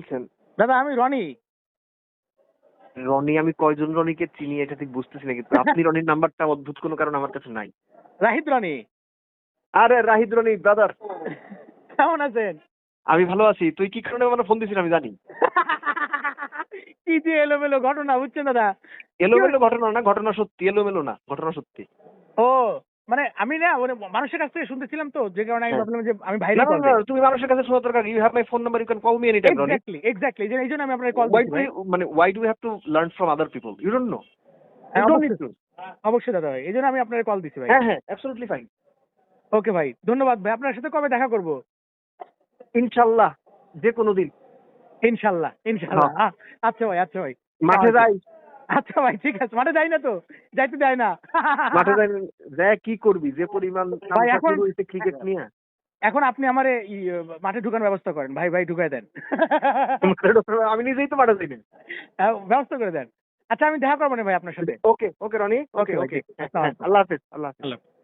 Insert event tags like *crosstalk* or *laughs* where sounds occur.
বলছেন? দাদা আমি রনি। রনি আমি কয়জন রনিকে চিনি এটা ঠিক বুঝতেছি না কিন্তু আপনি *laughs* রনির নাম্বারটা অদ্ভুত কোনো কারণ আমার কাছে নাই। রাহিদ রনি। আরে রাহিদ রনি ব্রাদার *laughs* কেমন আছেন? আমি ভালো আছি। তুই কি কারণে আমার ফোন দিছিস আমি জানি। *laughs* কি যে এলোমেলো ঘটনা বুঝছেন দাদা? এলোমেলো ঘটনা না ঘটনা সত্যি এলোমেলো না ঘটনা সত্যি। ও মানে আমি না মানে মানুষের কাছ থেকে শুনতেছিলাম তো যে কারণে আমি হ্যাঁ। ভাবলাম যে আমি না, না, তুমি মানুষের কাছে শোনা দরকার you have my phone number you can call me any time exactly exactly এই জন্য আমি আপনার কল ভাই। you, মানে why do you have to learn from other people? You don't know. হ্যাঁ, you don't need অবশ্যই। দাদা ভাই এই জন্য আমি আপনাকে কল দিচ্ছি ভাই। হ্যাঁ হ্যাঁ অ্যাবসলিউটলি ফাইন ওকে ভাই ধন্যবাদ ভাই আপনার সাথে কবে দেখা করব? ইনশাআল্লাহ যে কোনো দিন। ইনশাল্লাহ ইনশাল্লাহ। আ- আচ্ছা ভাই আচ্ছা ভাই। মাঠে যাই। আচ্ছা ভাই ঠিক আছে। মাঠে যাই না তো? যাইতে দেয় না। মাঠে যাই না কি করবি? যে পরিমাণ ভাই, এখন- ক্রিকেট নিয়ে। এখন আপনি আমার মাঠে ঢুকানোর ব্যবস্থা করেন। ভাই ভাই ঢুকাই দেন। আমি নিজেই তো মাঠে যাই না। হ্যাঁ, ব্যবস্থা করে দেন। আচ্ছা আমি দেখা করব না ভাই আপনার সাথে। ওকে ওকে রনি। ওকে ওকে okay. আসসালামু আল্লাহ হাফেজ আল্লাহ হাফেজ। আল্লাহ